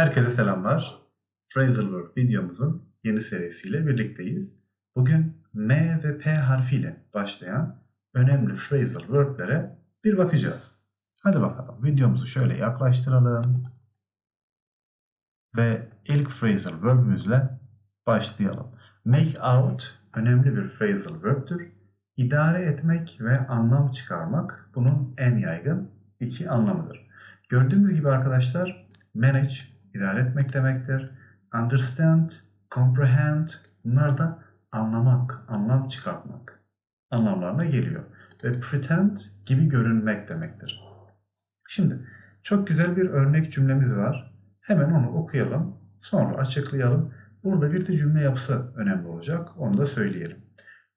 Herkese selamlar. Verb videomuzun yeni serisiyle birlikteyiz. Bugün M ve P harfiyle başlayan önemli phrasal verb'lere bir bakacağız. Hadi bakalım videomuzu şöyle yaklaştıralım. Ve ilk phrasal verb'ümüzle başlayalım. Make out önemli bir phrasal verb'tür. İdare etmek ve anlam çıkarmak bunun en yaygın iki anlamıdır. Gördüğümüz gibi arkadaşlar manage idare etmek demektir. Understand, comprehend bunlar da anlamak, anlam çıkartmak anlamlarına geliyor. Ve pretend gibi görünmek demektir. Şimdi çok güzel bir örnek cümlemiz var. Hemen onu okuyalım. Sonra açıklayalım. Burada bir de cümle yapısı önemli olacak. Onu da söyleyelim.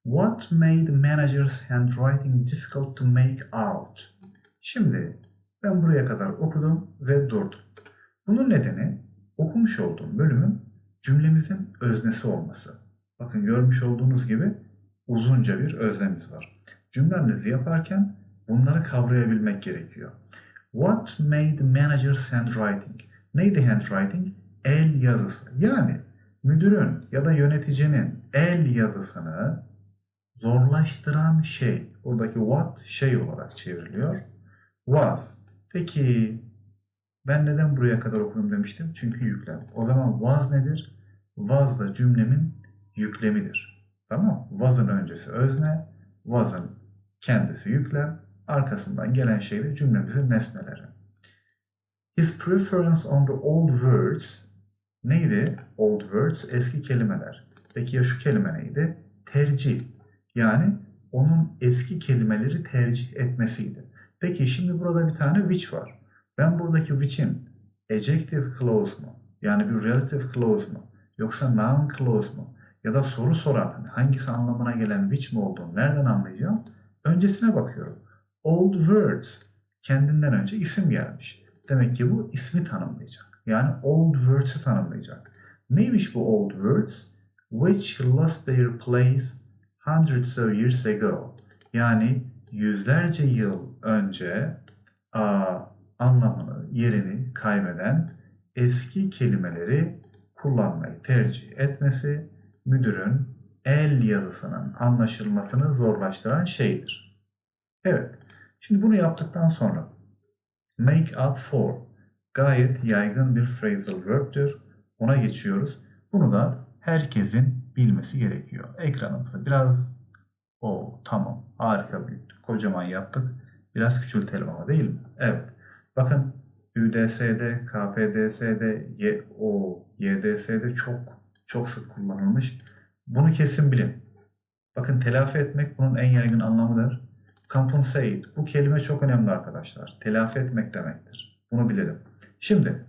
What made manager's handwriting difficult to make out? Şimdi ben buraya kadar okudum ve durdum. Bunun nedeni okumuş olduğum bölümün cümlemizin öznesi olması. Bakın görmüş olduğunuz gibi uzunca bir öznemiz var. Cümlemizi yaparken bunları kavrayabilmek gerekiyor. What made manager's handwriting? Neydi handwriting? El yazısı. Yani müdürün ya da yöneticinin el yazısını zorlaştıran şey. Buradaki what şey olarak çevriliyor. Was. Peki ben neden buraya kadar okudum demiştim? Çünkü yüklem. O zaman was nedir? Was da cümlemin yüklemidir. Tamam Was'ın öncesi özne, was'ın kendisi yüklem, arkasından gelen şey de cümlemizin nesneleri. His preference on the old words neydi? Old words eski kelimeler. Peki ya şu kelime neydi? Tercih. Yani onun eski kelimeleri tercih etmesiydi. Peki şimdi burada bir tane which var. Ben buradaki which'in adjective clause mu? Yani bir relative clause mu? Yoksa noun clause mu? Ya da soru soran hani hangisi anlamına gelen which mi olduğunu nereden anlayacağım? Öncesine bakıyorum. Old words kendinden önce isim gelmiş. Demek ki bu ismi tanımlayacak. Yani old words'ı tanımlayacak. Neymiş bu old words? Which lost their place hundreds of years ago. Yani yüzlerce yıl önce a, anlamını, yerini kaybeden eski kelimeleri kullanmayı tercih etmesi müdürün el yazısının anlaşılmasını zorlaştıran şeydir. Evet, şimdi bunu yaptıktan sonra make up for gayet yaygın bir phrasal verb'tür. Ona geçiyoruz. Bunu da herkesin bilmesi gerekiyor. Ekranımızı biraz o tamam harika büyüttük. Kocaman yaptık. Biraz küçültelim ama değil mi? Evet. Bakın ÜDS'de, KPDS'de, YO, YDS'de çok çok sık kullanılmış. Bunu kesin bilin. Bakın telafi etmek bunun en yaygın anlamıdır. Compensate. Bu kelime çok önemli arkadaşlar. Telafi etmek demektir. Bunu bilelim. Şimdi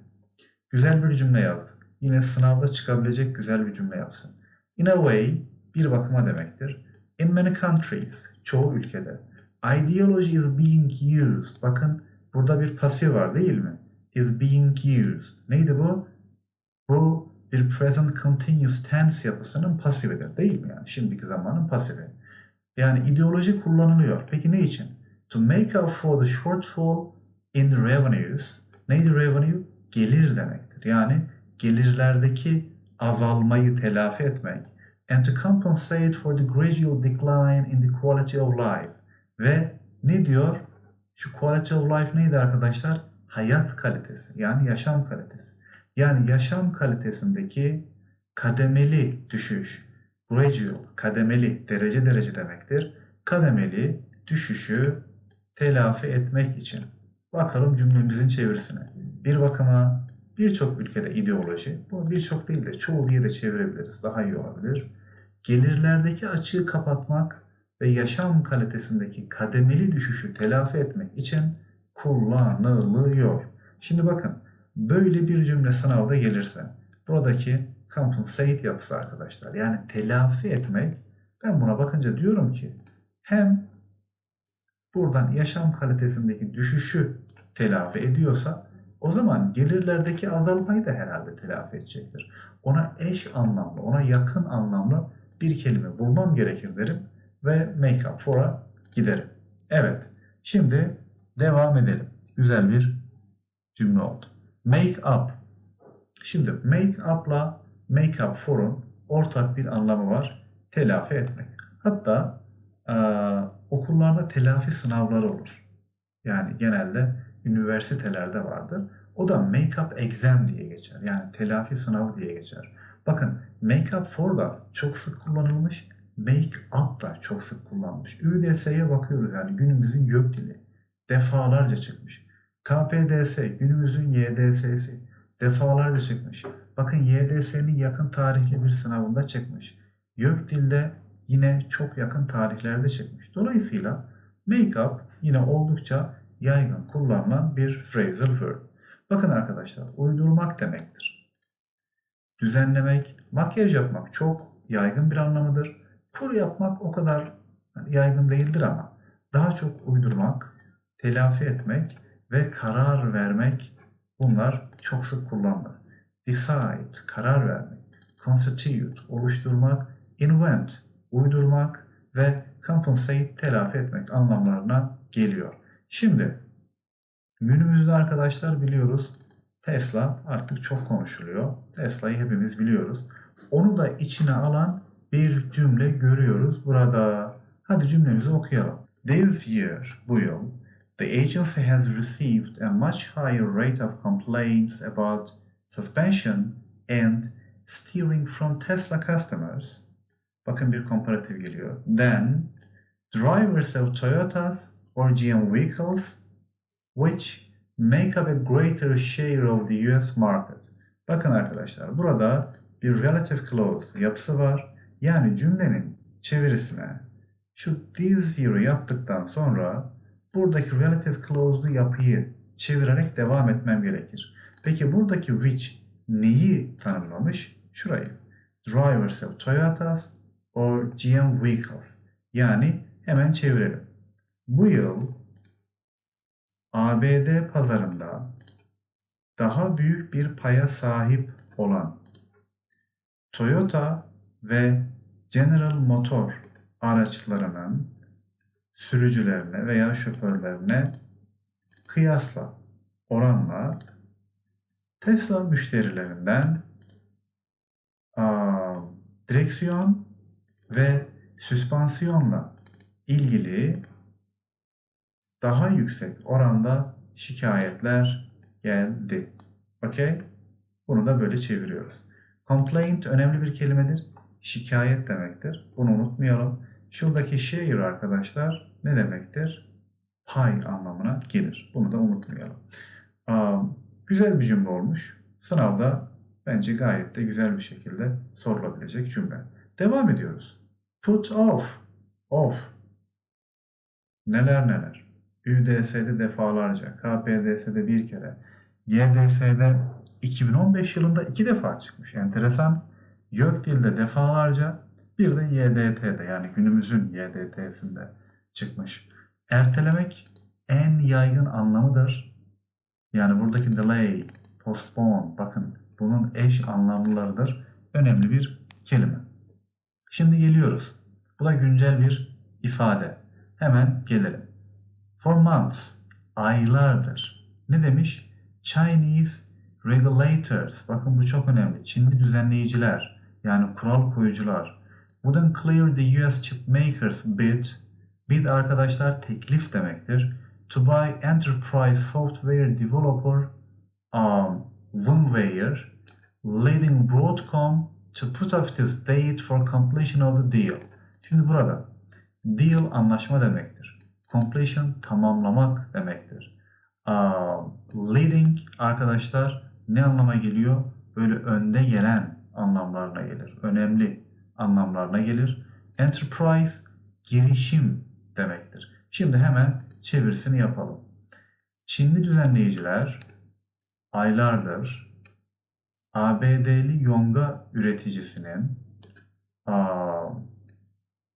güzel bir cümle yazdık. Yine sınavda çıkabilecek güzel bir cümle yapsın. In a way bir bakıma demektir. In many countries, çoğu ülkede. Ideology is being used. Bakın burada bir pasif var değil mi? Is being used. Neydi bu? Bu bir present continuous tense yapısının pasifidir değil mi? Yani şimdiki zamanın pasifi. Yani ideoloji kullanılıyor. Peki ne için? To make up for the shortfall in revenues. Neydi revenue? Gelir demektir. Yani gelirlerdeki azalmayı telafi etmek. And to compensate for the gradual decline in the quality of life. Ve ne diyor? Şu quality of life neydi arkadaşlar? Hayat kalitesi. Yani yaşam kalitesi. Yani yaşam kalitesindeki kademeli düşüş. Gradual, kademeli, derece derece demektir. Kademeli düşüşü telafi etmek için. Bakalım cümlemizin çevirisine. Bir bakıma birçok ülkede ideoloji, bunu birçok değil de çoğu diye de çevirebiliriz. Daha iyi olabilir. Gelirlerdeki açığı kapatmak ve yaşam kalitesindeki kademeli düşüşü telafi etmek için kullanılıyor. Şimdi bakın böyle bir cümle sınavda gelirse buradaki compensate yapısı arkadaşlar yani telafi etmek ben buna bakınca diyorum ki hem buradan yaşam kalitesindeki düşüşü telafi ediyorsa o zaman gelirlerdeki azalmayı da herhalde telafi edecektir. Ona eş anlamlı, ona yakın anlamlı bir kelime bulmam gerekir derim ve make up for'a giderim. Evet, şimdi devam edelim. Güzel bir cümle oldu. Make up Şimdi make up'la make up for'un ortak bir anlamı var. Telafi etmek. Hatta e, okullarda telafi sınavları olur. Yani genelde üniversitelerde vardır. O da make-up exam diye geçer. Yani telafi sınavı diye geçer. Bakın make-up for da çok sık kullanılmış. Make-up da çok sık kullanılmış. ÜDS'ye bakıyoruz yani günümüzün YÖK dili. Defalarca çıkmış. KPDS günümüzün YDS'si defalarca çıkmış. Bakın YDS'nin yakın tarihli bir sınavında çıkmış. YÖK dilde yine çok yakın tarihlerde çıkmış. Dolayısıyla make-up yine oldukça yaygın kullanılan bir phrasal verb. Bakın arkadaşlar uydurmak demektir. Düzenlemek, makyaj yapmak çok yaygın bir anlamıdır. Kur yapmak o kadar yaygın değildir ama daha çok uydurmak, telafi etmek ve karar vermek bunlar çok sık kullanılır. Decide, karar vermek. Constitute, oluşturmak. Invent, uydurmak ve compensate, telafi etmek anlamlarına geliyor. Şimdi günümüzde arkadaşlar biliyoruz Tesla artık çok konuşuluyor. Tesla'yı hepimiz biliyoruz. Onu da içine alan bir cümle görüyoruz burada. Hadi cümlemizi okuyalım. This year, bu yıl, the agency has received a much higher rate of complaints about suspension and steering from Tesla customers. Bakın bir komparatif geliyor. Then, drivers of Toyotas or GM vehicles which make up a greater share of the US market. Bakın arkadaşlar burada bir relative clause yapısı var. Yani cümlenin çevirisine şu this year'ı yaptıktan sonra buradaki relative clause'lu yapıyı çevirerek devam etmem gerekir. Peki buradaki which neyi tanımlamış? Şurayı. Drivers of Toyotas or GM vehicles. Yani hemen çevirelim. Bu yıl ABD pazarında daha büyük bir paya sahip olan Toyota ve General Motor araçlarının sürücülerine veya şoförlerine kıyasla oranla Tesla müşterilerinden aa, direksiyon ve süspansiyonla ilgili daha yüksek oranda şikayetler geldi. Okey? Bunu da böyle çeviriyoruz. Complaint önemli bir kelimedir. Şikayet demektir. Bunu unutmayalım. Şuradaki share arkadaşlar ne demektir? Pay anlamına gelir. Bunu da unutmayalım. Güzel bir cümle olmuş. Sınavda bence gayet de güzel bir şekilde sorulabilecek cümle. Devam ediyoruz. Put off. Off. Neler neler. ÜDS'de defalarca, KPDS'de bir kere, YDS'de 2015 yılında iki defa çıkmış. Enteresan. YÖK dilde defalarca, bir de YDT'de yani günümüzün YDT'sinde çıkmış. Ertelemek en yaygın anlamıdır. Yani buradaki delay, postpone, bakın bunun eş anlamlılarıdır. Önemli bir kelime. Şimdi geliyoruz. Bu da güncel bir ifade. Hemen gelelim. For months, aylardır. Ne demiş? Chinese regulators. Bakın bu çok önemli. Çinli düzenleyiciler, yani kural koyucular. Wouldn't clear the US chip makers bid. Bid arkadaşlar teklif demektir. To buy enterprise software developer um, VMware, leading Broadcom to put off this date for completion of the deal. Şimdi burada deal anlaşma demektir. Completion tamamlamak demektir. Uh, leading arkadaşlar ne anlama geliyor? Böyle önde gelen anlamlarına gelir. Önemli anlamlarına gelir. Enterprise girişim demektir. Şimdi hemen çevirisini yapalım. Çinli düzenleyiciler aylardır ABD'li yonga üreticisinin aa,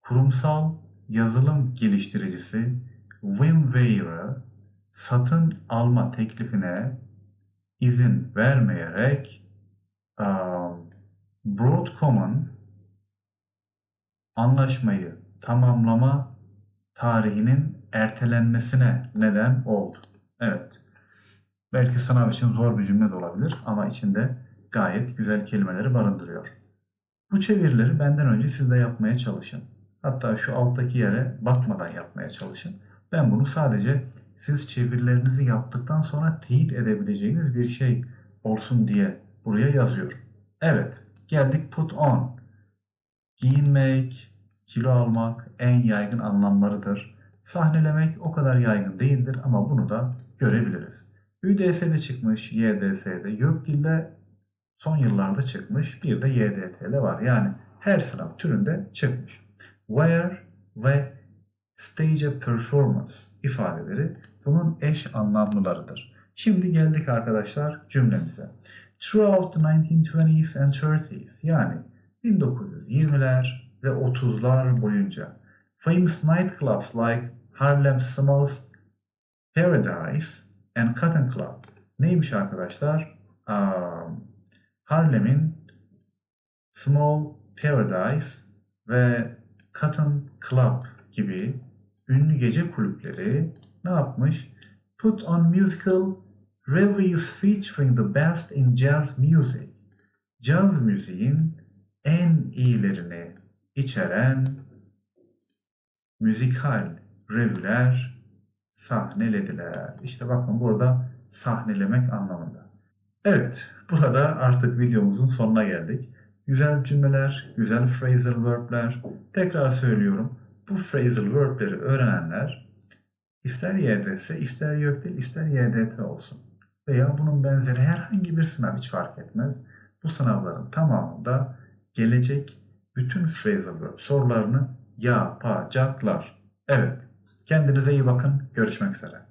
kurumsal yazılım geliştiricisi VMware'ı satın alma teklifine izin vermeyerek aa, Broadcom'un anlaşmayı tamamlama tarihinin ertelenmesine neden oldu. Evet. Belki sınav için zor bir cümle de olabilir ama içinde gayet güzel kelimeleri barındırıyor. Bu çevirileri benden önce siz de yapmaya çalışın. Hatta şu alttaki yere bakmadan yapmaya çalışın. Ben bunu sadece siz çevirilerinizi yaptıktan sonra teyit edebileceğiniz bir şey olsun diye buraya yazıyorum. Evet, geldik put on. Giyinmek, kilo almak en yaygın anlamlarıdır. Sahnelemek o kadar yaygın değildir ama bunu da görebiliriz. ÜDS'de çıkmış, YDS'de, YÖKDİL'de son yıllarda çıkmış, bir de YDT'de var. Yani her sınav türünde çıkmış. Wear ve stage a performance ifadeleri bunun eş anlamlılarıdır. Şimdi geldik arkadaşlar cümlemize. Throughout the 1920s and 30s yani 1920'ler ve 30'lar boyunca famous nightclubs like Harlem Smalls Paradise and Cotton Club neymiş arkadaşlar? Um, Harlem'in Small Paradise ve Cotton Club gibi ünlü gece kulüpleri ne yapmış? Put on musical revues featuring the best in jazz music. Caz müziğin en iyilerini içeren müzikal revüler sahnelediler. İşte bakın burada sahnelemek anlamında. Evet, burada artık videomuzun sonuna geldik. Güzel cümleler, güzel phrasal verb'ler. Tekrar söylüyorum. Bu phrasal verb'leri öğrenenler ister YDS, ister YÖKDİL, ister YDT olsun. Veya bunun benzeri herhangi bir sınav hiç fark etmez. Bu sınavların tamamında gelecek bütün phrasal verb sorularını yapacaklar. Evet, kendinize iyi bakın. Görüşmek üzere.